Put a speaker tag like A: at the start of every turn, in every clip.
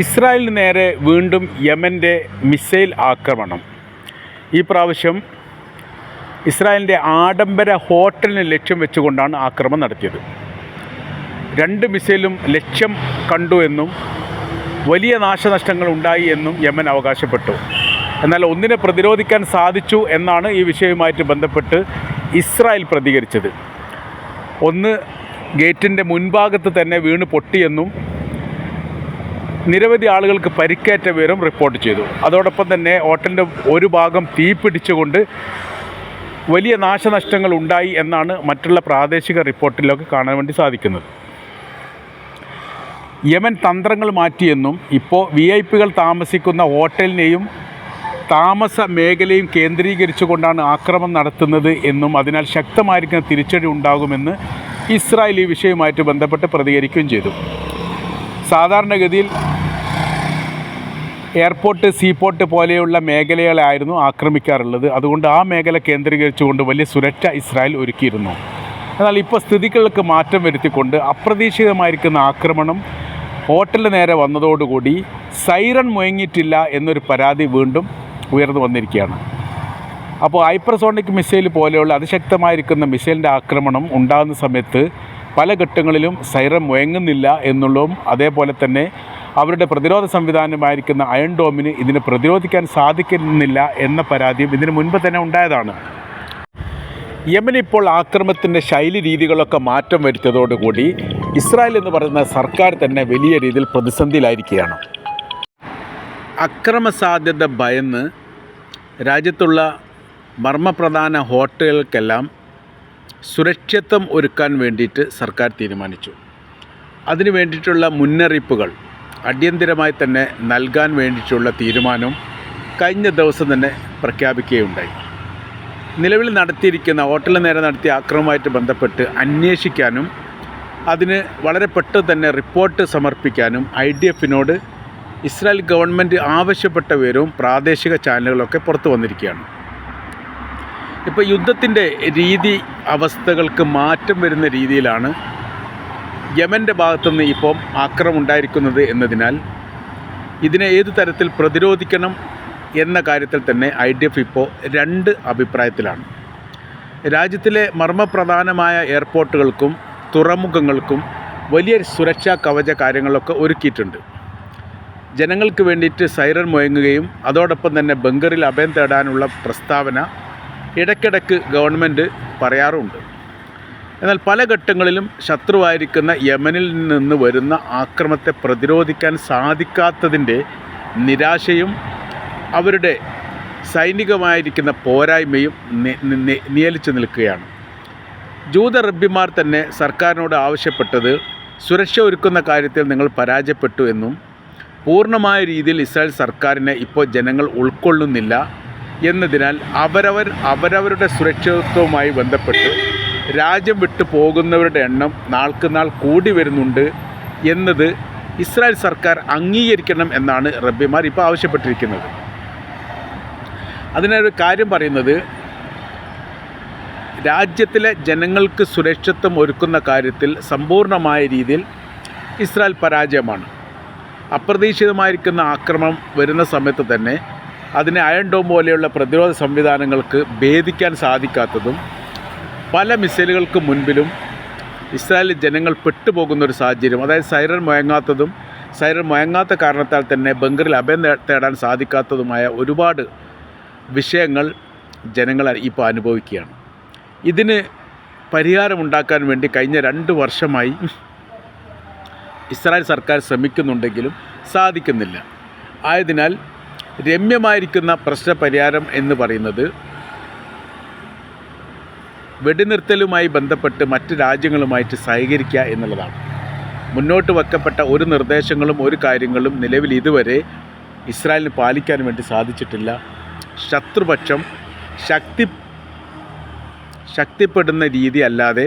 A: ഇസ്രായേലിന് നേരെ വീണ്ടും യമന്റെ മിസൈൽ ആക്രമണം. ഈ പ്രാവശ്യം ഇസ്രായേലിന്റെ ആഡംബര ഹോട്ടലിനെ ലക്ഷ്യം വെച്ചുകൊണ്ടാണ് ആക്രമണം നടത്തിയത്. രണ്ട് മിസൈലും ലക്ഷ്യം കണ്ടു എന്നും വലിയ നാശനഷ്ടങ്ങൾ ഉണ്ടായി എന്നും യമൻ അവകാശപ്പെട്ടു. എന്നാൽ ഒന്നിനെ പ്രതിരോധിക്കാൻ സാധിച്ചു എന്നാണ് ഈ വിഷയവുമായിട്ട് ബന്ധപ്പെട്ട് ഇസ്രായേൽ പ്രതികരിച്ചത്. ഒന്ന് ഗേറ്റിന്റെ മുൻഭാഗത്ത് തന്നെ വീണ് പൊട്ടിയെന്നും നിരവധി ആളുകൾക്ക് പരിക്കേറ്റ വിവരം റിപ്പോർട്ട് ചെയ്തു. അതോടൊപ്പം തന്നെ ഹോട്ടലിന്റെ ഒരു ഭാഗം തീപിടിച്ചുകൊണ്ട് വലിയ നാശനഷ്ടങ്ങൾ ഉണ്ടായി എന്നാണ് മറ്റുള്ള പ്രാദേശിക റിപ്പോർട്ടിലൊക്കെ കാണാൻ വേണ്ടി സാധിക്കുന്നത്. യമൻ തന്ത്രങ്ങൾ മാറ്റിയെന്നും ഇപ്പോൾ വി ഐ പികൾ താമസിക്കുന്ന ഹോട്ടലിനെയും താമസ മേഖലയും കേന്ദ്രീകരിച്ചുകൊണ്ടാണ് ആക്രമണം നടത്തുന്നത് എന്നും അതിനാൽ ശക്തമായിരിക്കുന്ന തിരിച്ചടി ഉണ്ടാകുമെന്ന് ഇസ്രായേൽ ഈ വിഷയവുമായിട്ട് ബന്ധപ്പെട്ട് പ്രതികരിക്കുകയും ചെയ്തു. സാധാരണഗതിയിൽ എയർപോർട്ട് സീപോർട്ട് പോലെയുള്ള മേഖലകളായിരുന്നു ആക്രമിക്കാറുള്ളത്. അതുകൊണ്ട് ആ മേഖല കേന്ദ്രീകരിച്ചുകൊണ്ട് വലിയ സുരക്ഷ ഇസ്രായേൽ ഒരുക്കിയിരുന്നു. എന്നാൽ ഇപ്പോൾ സ്ഥിതികൾക്ക് മാറ്റം വരുത്തിക്കൊണ്ട് അപ്രതീക്ഷിതമായിരിക്കുന്ന ആക്രമണം ഹോട്ടലിന് നേരെ വന്നതോടുകൂടി സൈറൺ മുഴങ്ങിയിട്ടില്ല എന്നൊരു പരാതി വീണ്ടും ഉയർന്നു വന്നിരിക്കുകയാണ്. അപ്പോൾ ഹൈപ്പർസോണിക് മിസൈൽ പോലെയുള്ള അതിശക്തമായിരിക്കുന്ന മിസൈലിന്റെ ആക്രമണം ഉണ്ടാകുന്ന സമയത്ത് പല ഘട്ടങ്ങളിലും സൈറം മുഴങ്ങുന്നില്ല എന്നുള്ളതും അതേപോലെ തന്നെ അവരുടെ പ്രതിരോധ സംവിധാനമായിരിക്കുന്ന അയൺ ഡോമിന് ഇതിനെ പ്രതിരോധിക്കാൻ സാധിക്കുന്നില്ല എന്ന പരാതിയും ഇതിനു മുൻപ് തന്നെ ഉണ്ടായതാണ്. യമൻ ഇപ്പോൾ ആക്രമണത്തിന്റെ ശൈലി രീതികളൊക്കെ മാറ്റം വരുത്തിയതോടുകൂടി ഇസ്രായേൽ എന്ന് പറയുന്ന സർക്കാർ തന്നെ വലിയ രീതിയിൽ പ്രതിസന്ധിയിലായിരിക്കുകയാണ്. അക്രമ സാധ്യത ഭയന്ന് രാജ്യത്തുള്ള മർമ്മപ്രധാന ഹോട്ടലുകൾക്കെല്ലാം സുരക്ഷിതത്വം ഒരുക്കാൻ വേണ്ടിയിട്ട് സർക്കാർ തീരുമാനിച്ചു. അതിനു വേണ്ടിയിട്ടുള്ള മുന്നറിയിപ്പുകൾ അടിയന്തിരമായി തന്നെ നൽകാൻ വേണ്ടിയിട്ടുള്ള തീരുമാനം കഴിഞ്ഞ ദിവസം തന്നെ പ്രഖ്യാപിക്കുകയുണ്ടായി. നിലവിൽ നടത്തിയിരിക്കുന്ന ഹോട്ടലിന് നേരെ നടത്തിയ ആക്രമണവുമായിട്ട് ബന്ധപ്പെട്ട് അന്വേഷിക്കാനും അതിന് വളരെ പെട്ടെന്ന് തന്നെ റിപ്പോർട്ട് സമർപ്പിക്കാനും ഐ ഡി എഫിനോട് ഇസ്രായേൽ ഗവൺമെന്റ് ആവശ്യപ്പെട്ട വിവരവും പ്രാദേശിക ചാനലുകളൊക്കെ പുറത്തു വന്നിരിക്കുകയാണ്. ഇപ്പോൾ യുദ്ധത്തിന്റെ രീതി അവസ്ഥകൾക്ക് മാറ്റം വരുന്ന രീതിയിലാണ് യമന്റെ ഭാഗത്തുനിന്ന് ഇപ്പം ആക്രമുണ്ടായിരിക്കുന്നത് എന്നതിനാൽ ഇതിനെ ഏത് തരത്തിൽ പ്രതിരോധിക്കണം എന്ന കാര്യത്തിൽ തന്നെ ഐ ഡി എഫ് ഇപ്പോൾ രണ്ട് അഭിപ്രായത്തിലാണ്. രാജ്യത്തിലെ മർമ്മപ്രധാനമായ എയർപോർട്ടുകൾക്കും തുറമുഖങ്ങൾക്കും വലിയ സുരക്ഷാ കവച കാര്യങ്ങളൊക്കെ ഒരുക്കിയിട്ടുണ്ട്. ജനങ്ങൾക്ക് വേണ്ടിയിട്ട് സൈറൻ മുഴങ്ങുകയും അതോടൊപ്പം തന്നെ ബങ്കറിൽ അഭയം തേടാനുള്ള പ്രസ്താവന ഇടയ്ക്കിടയ്ക്ക് ഗവൺമെന്റ് പറയാറുമുണ്ട് എന്നാൽ പല ഘട്ടങ്ങളിലും ശത്രുവായിരിക്കുന്ന യമനിൽ നിന്ന് വരുന്ന ആക്രമത്തെ പ്രതിരോധിക്കാൻ സാധിക്കാത്തതിന്റെ നിരാശയും അവരുടെ സൈനികമായിരിക്കുന്ന പോരായ്മയും നിയലിച്ചു നിൽക്കുകയാണ്. ജൂത റബ്ബിമാർ തന്നെ സർക്കാരിനോട് ആവശ്യപ്പെട്ടത് സുരക്ഷ ഒരുക്കുന്ന കാര്യത്തിൽ നിങ്ങൾ പരാജയപ്പെട്ടു എന്നും പൂർണമായ രീതിയിൽ ഇസ്രായേൽ സർക്കാരിനെ ഇപ്പോൾ ജനങ്ങൾ ഉൾക്കൊള്ളുന്നില്ല എന്നതിനാൽ അവരവർ അവരവരുടെ സുരക്ഷിതത്വവുമായി ബന്ധപ്പെട്ട് രാജ്യം വിട്ടു പോകുന്നവരുടെ എണ്ണം നാൾക്ക് നാൾ കൂടി വരുന്നുണ്ട് എന്നത് ഇസ്രായേൽ സർക്കാർ അംഗീകരിക്കണം എന്നാണ് റബ്ബിമാർ ഇപ്പോൾ ആവശ്യപ്പെട്ടിരിക്കുന്നത്. അതിനൊരു കാര്യം പറയുന്നത് രാജ്യത്തിലെ ജനങ്ങൾക്ക് സുരക്ഷിത്വം ഒരുക്കുന്ന കാര്യത്തിൽ സമ്പൂർണമായ രീതിയിൽ ഇസ്രായേൽ പരാജയമാണ്. അപ്രതീക്ഷിതമായിരിക്കുന്ന ആക്രമണം വരുന്ന സമയത്ത് തന്നെ അതിനെ അയൺ ഡോം പോലെയുള്ള പ്രതിരോധ സംവിധാനങ്ങൾക്ക് ഭേദിക്കാൻ സാധിക്കാത്തതും പല മിസൈലുകൾക്ക് മുൻപിലും ഇസ്രായേലി ജനങ്ങൾ പെട്ടുപോകുന്ന ഒരു സാഹചര്യം. അതായത് സൈറൻ മുഴങ്ങാത്തതും സൈറൻ മുഴങ്ങാത്ത കാരണത്താൽ തന്നെ ബംഗറിൽ അഭയം തേടാൻ സാധിക്കാത്തതുമായ ഒരുപാട് വിഷയങ്ങൾ ജനങ്ങൾ ഇപ്പോൾ അനുഭവിക്കുകയാണ്. ഇതിന് പരിഹാരമുണ്ടാക്കാൻ വേണ്ടി കഴിഞ്ഞ രണ്ട് വർഷമായി ഇസ്രായേൽ സർക്കാർ ശ്രമിക്കുന്നുണ്ടെങ്കിലും സാധിക്കുന്നില്ല. ആയതിനാൽ രമ്യമായിരിക്കുന്ന പ്രശ്നപരിഹാരം എന്ന് പറയുന്നത് വെടിനിർത്തലുമായി ബന്ധപ്പെട്ട് മറ്റ് രാജ്യങ്ങളുമായിട്ട് സഹകരിക്കുക എന്നുള്ളതാണ്. മുന്നോട്ട് വെക്കപ്പെട്ട ഒരു നിർദ്ദേശങ്ങളും ഒരു കാര്യങ്ങളും നിലവിൽ ഇതുവരെ ഇസ്രായേലിന് പാലിക്കാൻ വേണ്ടി സാധിച്ചിട്ടില്ല. ശത്രുപക്ഷം ശക്തി ശക്തിപ്പെടുന്ന രീതി അല്ലാതെ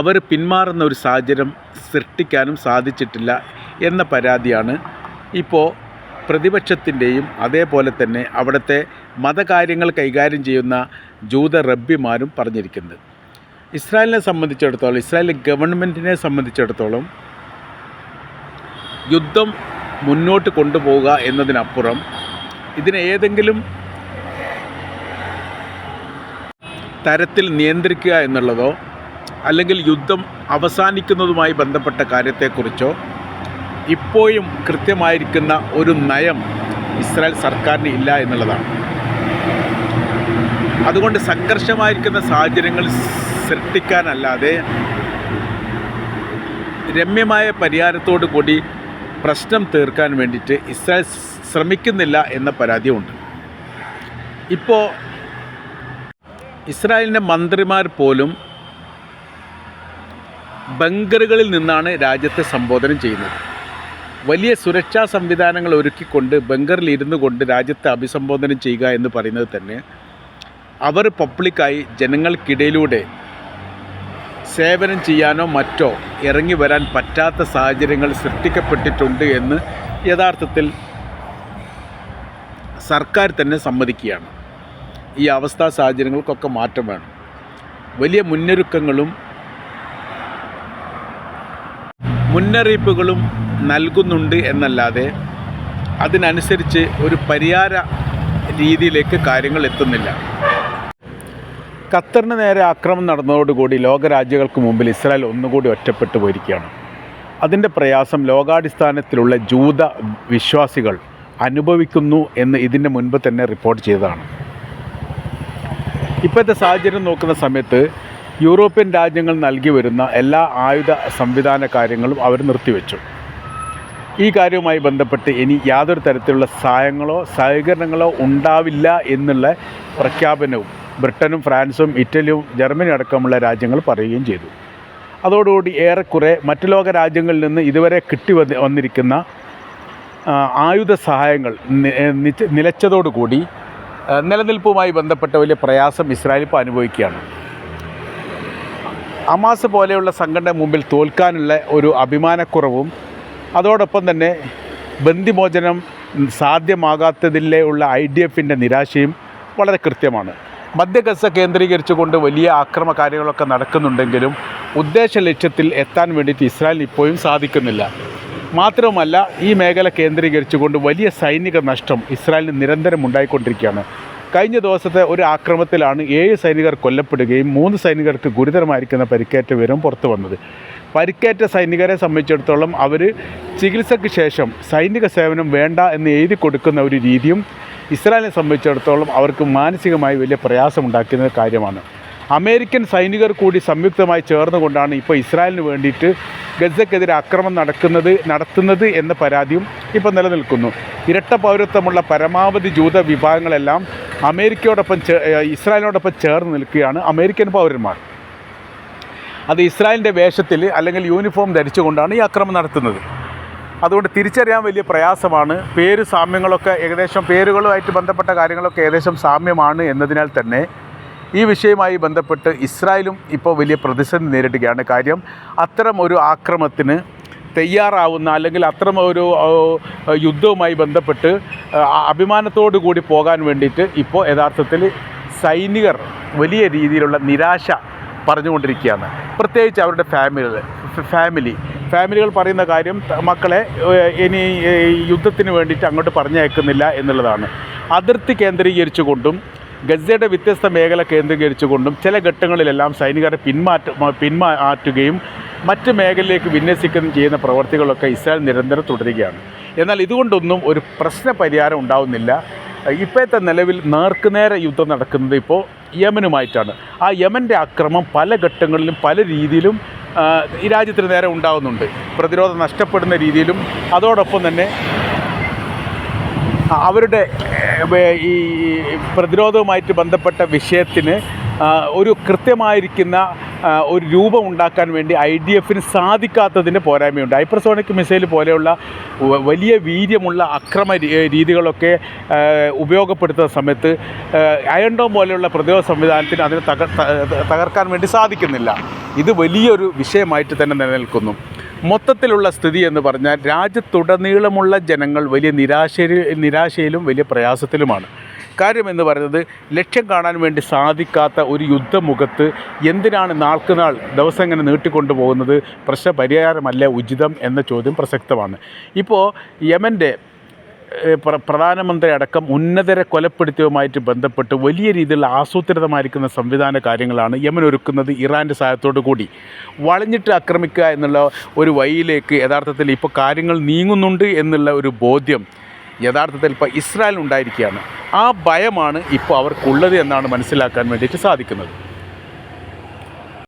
A: അവർ പിന്മാറുന്ന ഒരു സാഹചര്യം സൃഷ്ടിക്കാനും സാധിച്ചിട്ടില്ല എന്ന പരാതിയാണ് ഇപ്പോൾ പ്രതിപക്ഷത്തിന്റെയും അതേപോലെ തന്നെ അവിടുത്തെ മതകാര്യങ്ങൾ കൈകാര്യം ചെയ്യുന്ന ജൂത റബ്ബിമാരും പറഞ്ഞിരിക്കുന്നത്. ഇസ്രായേലിനെ സംബന്ധിച്ചിടത്തോളം ഇസ്രായേൽ ഗവൺമെന്റിനെ സംബന്ധിച്ചിടത്തോളം യുദ്ധം മുന്നോട്ട് കൊണ്ടുപോവുക എന്നതിനപ്പുറം ഇതിനെ ഏതെങ്കിലും തരത്തിൽ നിയന്ത്രിക്കുക എന്നുള്ളതോ അല്ലെങ്കിൽ യുദ്ധം അവസാനിക്കുന്നതുമായി ബന്ധപ്പെട്ട കാര്യത്തെക്കുറിച്ചോ ഇപ്പോഴും കൃത്യമായിരിക്കുന്ന ഒരു നയം ഇസ്രായേൽ സർക്കാരിന് ഇല്ല എന്നുള്ളതാണ്. അതുകൊണ്ട് സംഘർഷമായിരിക്കുന്ന സാഹചര്യങ്ങൾ സൃഷ്ടിക്കാനല്ലാതെ രമ്യമായ പരിഹാരത്തോടു കൂടി പ്രശ്നം തീർക്കാൻ വേണ്ടിയിട്ട് ഇസ്രായേൽ ശ്രമിക്കുന്നില്ല എന്ന പരാതിയുണ്ട്. ഇപ്പോൾ ഇസ്രായേലിന്റെ മന്ത്രിമാർ പോലും ബങ്കറുകളിൽ നിന്നാണ് രാജ്യത്തെ സംബോധന ചെയ്യുന്നത്. വലിയ സുരക്ഷാ സംവിധാനങ്ങൾ ഒരുക്കിക്കൊണ്ട് ബങ്കറിൽ ഇരുന്നു കൊണ്ട് രാജ്യത്തെ അഭിസംബോധന ചെയ്യുക എന്ന് പറയുന്നത് തന്നെ അവർ പബ്ലിക്കായി ജനങ്ങൾക്കിടയിലൂടെ സേവനം ചെയ്യാനോ മറ്റോ ഇറങ്ങി വരാൻ പറ്റാത്ത സാഹചര്യങ്ങൾ സൃഷ്ടിക്കപ്പെട്ടിട്ടുണ്ട് എന്ന് യഥാർത്ഥത്തിൽ സർക്കാർ തന്നെ സമ്മതിക്കുകയാണ്. ഈ അവസ്ഥാ സാഹചര്യങ്ങൾക്കൊക്കെ മാറ്റം വേണം. വലിയ മുന്നൊരുക്കങ്ങളും മുന്നറിയിപ്പുകളും നൽകുന്നുണ്ട് എന്നല്ലാതെ അതിനനുസരിച്ച് ഒരു പരിഹാര രീതിയിലേക്ക് കാര്യങ്ങൾ എത്തുന്നില്ല. ഖത്തറിന് നേരെ ആക്രമണം നടന്നതോടുകൂടി ലോകരാജ്യങ്ങൾക്ക് മുമ്പിൽ ഇസ്രായേൽ ഒന്നുകൂടി ഒറ്റപ്പെട്ടു പോയിരിക്കുകയാണ്. അതിന്റെ പ്രയാസം ലോകാടിസ്ഥാനത്തിലുള്ള ജൂത വിശ്വാസികൾ അനുഭവിക്കുന്നു എന്ന് ഇതിന്റെ മുൻപ് തന്നെ റിപ്പോർട്ട് ചെയ്തതാണ്. ഇപ്പോഴത്തെ സാഹചര്യം നോക്കുന്ന സമയത്ത് യൂറോപ്യൻ രാജ്യങ്ങൾ നൽകി വരുന്ന എല്ലാ ആയുധ സംവിധാന കാര്യങ്ങളും അവർ നിർത്തിവെച്ചു. ഈ കാര്യവുമായി ബന്ധപ്പെട്ട് ഇനി യാതൊരു തരത്തിലുള്ള സഹായങ്ങളോ സഹകരണങ്ങളോ ഉണ്ടാവില്ല എന്നുള്ള പ്രഖ്യാപനവും ബ്രിട്ടനും ഫ്രാൻസും ഇറ്റലിയും ജർമ്മനി അടക്കമുള്ള രാജ്യങ്ങൾ പറയുകയും ചെയ്തു. അതോടുകൂടി ഏറെക്കുറെ മറ്റു ലോക രാജ്യങ്ങളിൽ നിന്ന് ഇതുവരെ കിട്ടി വന്ന് വന്നിരിക്കുന്ന ആയുധ സഹായങ്ങൾ നിലച്ചതോടുകൂടി നിലനിൽപ്പുമായി ബന്ധപ്പെട്ട വലിയ പ്രയാസം ഇസ്രായേൽ ഇപ്പോൾ അനുഭവിക്കുകയാണ്. അമാസ് പോലെയുള്ള സംഘടന മുമ്പിൽ തോൽക്കാനുള്ള ഒരു അഭിമാനക്കുറവും അതോടൊപ്പം തന്നെ ബന്ദിമോചനം സാധ്യമാകാത്തതിലെ ഉള്ള ഐ ഡി എഫിന്റെ നിരാശയും വളരെ കൃത്യമാണ്. മധ്യ ഗസ കേന്ദ്രീകരിച്ചുകൊണ്ട് വലിയ ആക്രമ കാര്യങ്ങളൊക്കെ നടക്കുന്നുണ്ടെങ്കിലും ഉദ്ദേശ ലക്ഷ്യത്തിൽ എത്താൻ വേണ്ടിയിട്ട് ഇസ്രായേൽ ഇപ്പോഴും സാധിക്കുന്നില്ല. മാത്രവുമല്ല ഈ മേഖല കേന്ദ്രീകരിച്ചുകൊണ്ട് വലിയ സൈനിക നഷ്ടം ഇസ്രായേലിന് നിരന്തരം ഉണ്ടായിക്കൊണ്ടിരിക്കുകയാണ്. കഴിഞ്ഞ ദിവസത്തെ ഒരു ആക്രമത്തിലാണ് ഏഴ് സൈനികർ കൊല്ലപ്പെടുകയും മൂന്ന് സൈനികർക്ക് ഗുരുതരമായിരിക്കുന്ന പരിക്കേറ്റ വിവരം പുറത്തു വന്നത്. പരിക്കേറ്റ സൈനികരെ സംബന്ധിച്ചിടത്തോളം അവർ ചികിത്സയ്ക്ക് ശേഷം സൈനിക സേവനം വേണ്ട എന്ന് എഴുതി കൊടുക്കുന്ന ഒരു രീതിയും ഇസ്രായേലിനെ സംബന്ധിച്ചിടത്തോളം അവർക്ക് മാനസികമായി വലിയ പ്രയാസമുണ്ടാക്കുന്ന കാര്യമാണ്. അമേരിക്കൻ സൈനികർ കൂടി സംയുക്തമായി ചേർന്നുകൊണ്ടാണ് ഇപ്പോൾ ഇസ്രായേലിന് വേണ്ടിയിട്ട് ഗസക്കെതിരെ ആക്രമണം നടക്കുന്നത് നടത്തുന്നത് എന്ന പരാതിയും ഇപ്പോൾ നിലനിൽക്കുന്നു. ഇരട്ട പൗരത്വമുള്ള പരമാവധി ജൂത വിഭാഗങ്ങളെല്ലാം അമേരിക്കയോടൊപ്പം ഇസ്രായേലിനോടൊപ്പം ചേർന്ന് നിൽക്കുകയാണ് അമേരിക്കൻ പൗരന്മാർ. അത് ഇസ്രായേലിന്റെ വേഷത്തിൽ അല്ലെങ്കിൽ യൂണിഫോം ധരിച്ചുകൊണ്ടാണ് ഈ ആക്രമണം നടത്തുന്നത്. അതുകൊണ്ട് തിരിച്ചറിയാൻ വലിയ പ്രയാസമാണ്. പേര് സാമ്യങ്ങളൊക്കെ ഏകദേശം പേരുകളുമായിട്ട് ബന്ധപ്പെട്ട കാര്യങ്ങളൊക്കെ ഏകദേശം സാമ്യമാണ് എന്നതിനാൽ തന്നെ ഈ വിഷയവുമായി ബന്ധപ്പെട്ട് ഇസ്രായേലും ഇപ്പോൾ വലിയ പ്രതിസന്ധി നേരിടുകയാണ്. കാര്യം അത്തരം ഒരു ആക്രമണത്തിന് തയ്യാറാവുന്ന അല്ലെങ്കിൽ അത്തരം ഒരു യുദ്ധവുമായി ബന്ധപ്പെട്ട് അഭിമാനത്തോടു കൂടി പോകാൻ വേണ്ടിയിട്ട് ഇപ്പോൾ യഥാർത്ഥത്തിൽ സൈനികർ വലിയ രീതിയിലുള്ള നിരാശ പറഞ്ഞുകൊണ്ടിരിക്കുകയാണ്. പ്രത്യേകിച്ച് അവരുടെ ഫാമിലികൾ. ഫാമിലി ഫാമിലികൾ പറയുന്ന കാര്യം മക്കളെ ഇനി യുദ്ധത്തിന് വേണ്ടിയിട്ട് അങ്ങോട്ട് പറഞ്ഞയക്കുന്നില്ല എന്നുള്ളതാണ്. അതിർത്തി കേന്ദ്രീകരിച്ചുകൊണ്ടും ഗസയുടെ വ്യത്യസ്ത മേഖല കേന്ദ്രീകരിച്ചുകൊണ്ടും ചില ഘട്ടങ്ങളിലെല്ലാം സൈനികരെ പിന്മാറ്റ പിന്മാറ്റുകയും മറ്റ് മേഖലയിലേക്ക് വിന്യസിക്കുകയും ചെയ്യുന്ന പ്രവർത്തികളൊക്കെ ഇസ്രായേൽ നിരന്തരം തുടരുകയാണ്. എന്നാൽ ഇതുകൊണ്ടൊന്നും ഒരു പ്രശ്ന പരിഹാരം ഉണ്ടാവുന്നില്ല. ഇപ്പോഴത്തെ നിലവിൽ നേർക്കുനേരെ യുദ്ധം നടക്കുന്നത് ഇപ്പോൾ യമനുമായിട്ടാണ്. ആ യമന്റെ അക്രമം പല ഘട്ടങ്ങളിലും പല രീതിയിലും ഈ രാജ്യത്തിന് നേരെ ഉണ്ടാകുന്നുണ്ട് പ്രതിരോധം നഷ്ടപ്പെടുന്ന രീതിയിലും അതോടൊപ്പം തന്നെ അവരുടെ ഈ പ്രതിരോധവുമായിട്ട് ബന്ധപ്പെട്ട വിഷയത്തിന് ഒരു കൃത്യമായിരിക്കുന്ന ഒരു രൂപം ഉണ്ടാക്കാൻ വേണ്ടി ഐ ഡി എഫിന് സാധിക്കാത്തതിന്റെ പോരായ്മയുണ്ട്. ഹൈപ്പർസോണിക് മിസൈൽ പോലെയുള്ള വലിയ വീര്യമുള്ള അക്രമ രീതികളൊക്കെ ഉപയോഗപ്പെടുത്തുന്ന സമയത്ത് അയൺഡോം പോലെയുള്ള പ്രതിരോധ സംവിധാനത്തിന് അതിനെ തകർ തകർക്കാൻ വേണ്ടി സാധിക്കുന്നില്ല. ഇത് വലിയൊരു വിഷയമായിട്ട് തന്നെ നിലനിൽക്കുന്നു. മൊത്തത്തിലുള്ള സ്ഥിതി എന്ന് പറഞ്ഞാൽ രാജ്യത്തുടനീളമുള്ള ജനങ്ങൾ വലിയ നിരാശയിൽ നിരാശയിലും വലിയ പ്രയാസത്തിലുമാണ്. കാര്യമെന്ന് പറയുന്നത് ലക്ഷ്യം കാണാൻ വേണ്ടി സാധിക്കാത്ത ഒരു യുദ്ധമുഖത്ത് എന്തിനാണ് നാൾക്ക് നാൾ ദിവസം ഇങ്ങനെ നീട്ടിക്കൊണ്ടു പോകുന്നത്? പ്രശ്ന പരിഹാരമല്ല ഉചിതം എന്ന ചോദ്യം പ്രസക്തമാണ്. ഇപ്പോൾ യമന്റെ പ്ര പ്രധാനമന്ത്രി അടക്കം ഉന്നതരെ കൊലപ്പെടുത്തിയവുമായിട്ട് ബന്ധപ്പെട്ട് വലിയ രീതിയിലുള്ള ആസൂത്രിതമായിരിക്കുന്ന സംവിധാന കാര്യങ്ങളാണ് യമൻ ഒരുക്കുന്നത് ഇറാന്റെ സഹായത്തോടു കൂടി. വളഞ്ഞിട്ട് ആക്രമിക്കുക എന്നുള്ള ഒരു വഴിയിലേക്ക് യഥാർത്ഥത്തിൽ ഇപ്പോൾ കാര്യങ്ങൾ നീങ്ങുന്നുണ്ട് എന്നുള്ള ഒരു ബോധ്യം യഥാർത്ഥത്തിൽ ഇപ്പോൾ ഇസ്രായേൽ ഉണ്ടായിരിക്കുകയാണ്. ആ ഭയമാണ് ഇപ്പോൾ അവർക്കുള്ളത് എന്നാണ് മനസ്സിലാക്കാൻ വേണ്ടിയിട്ട് സാധിക്കുന്നത്.